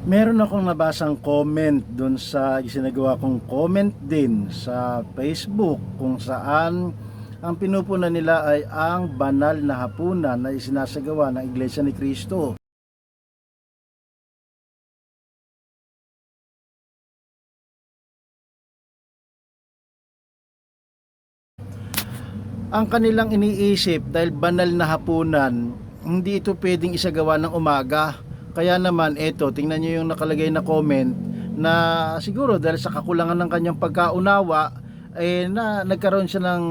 Meron akong nabasang comment dun sa isinagawa kong comment din sa Facebook kung saan ang pinupunan nila ay ang banal na hapunan na isinasagawa ng Iglesia ni Cristo. ang kanilang iniisip dahil banal na hapunan, hindi ito pwedeng isagawa ng umaga. Kaya naman, eto, tingnan nyo yung nakalagay na comment na siguro dahil sa kakulangan ng kanyang pagkaunawa, eh, na, nagkaroon siya ng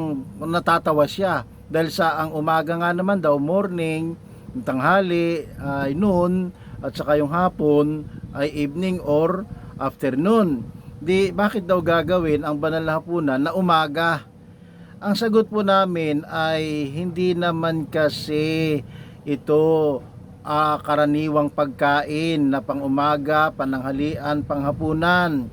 natatawa siya. Dahil sa ang umaga nga naman daw, morning, tanghali, ay noon, at saka yung hapon ay evening or afternoon. Di, bakit daw gagawin ang banal na hapunan na umaga? Ang sagot po namin ay hindi naman kasi ito ah, karaniwang pagkain na pangumaga, pananghalian, panghapunan.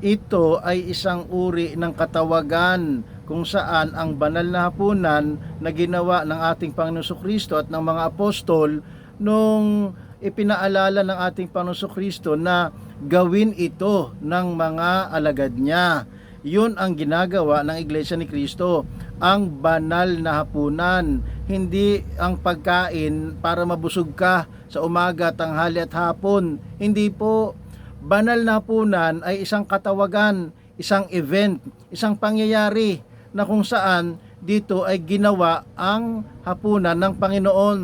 Ito ay isang uri ng katawagan kung saan ang banal na hapunan na ginawa ng ating Panginoon Kristo at ng mga apostol nung ipinaalala ng ating Panginoon Kristo na gawin ito ng mga alagad niya. Yun ang ginagawa ng Iglesia ni Kristo, ang banal na hapunan, hindi ang pagkain para mabusog ka sa umaga, tanghali at hapon. Hindi po. Banal na hapunan ay isang katawagan, isang event, isang pangyayari na kung saan dito ay ginawa ang hapunan ng Panginoon.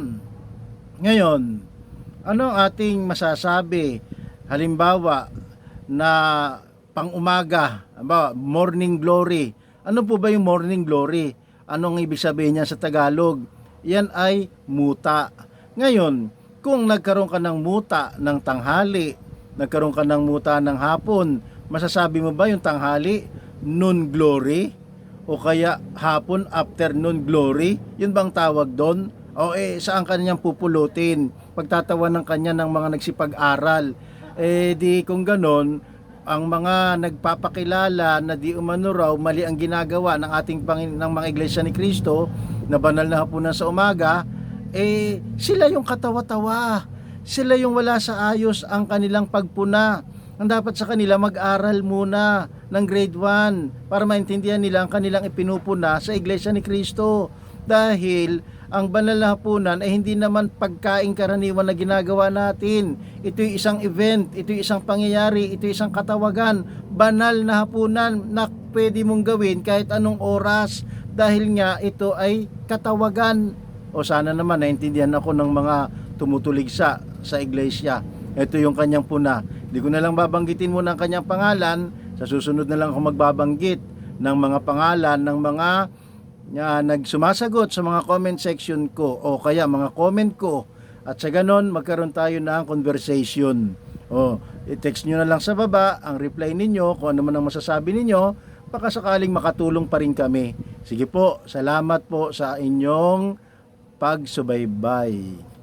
Ngayon, ano ang ating masasabi? Halimbawa, na pang-umaga, morning glory. Ano po ba yung morning glory? Anong ibig sabihin niya sa Tagalog? Yan ay muta. Ngayon, kung nagkaroon ka ng muta ng tanghali, nagkaroon ka ng muta ng hapon, masasabi mo ba yung tanghali noon glory? O kaya hapon afternoon glory? Yun bang tawag doon? O eh, saan kanyang pupulutin? Pagtatawan ng kanya ng mga nagsipag-aral. Eh di kung ganon, ang mga nagpapakilala na di umano raw mali ang ginagawa ng ating Pangin ng mga iglesia ni Kristo na banal na hapunan sa umaga, eh sila yung katawa-tawa. Sila yung wala sa ayos ang kanilang pagpuna. Ang dapat sa kanila mag-aral muna ng grade 1 para maintindihan nila ang kanilang ipinupuna sa iglesia ni Kristo. Dahil ang banal na hapunan ay hindi naman pagkain karaniwan na ginagawa natin. Ito'y isang event, ito'y isang pangyayari, ito'y isang katawagan, banal na hapunan na pwede mong gawin kahit anong oras dahil nga ito ay katawagan. O sana naman naintindihan ako ng mga tumutulig sa sa iglesia. Ito yung kanyang puna. Hindi ko na lang babanggitin muna ang kanyang pangalan. Sa susunod na lang ako magbabanggit ng mga pangalan ng mga na nagsumasagot sa mga comment section ko o kaya mga comment ko. At sa ganon magkaroon tayo ng conversation. O i-text nyo na lang sa baba ang reply ninyo kung ano man ang masasabi ninyo baka sakaling makatulong pa rin kami. Sige po salamat po sa inyong pagsubaybay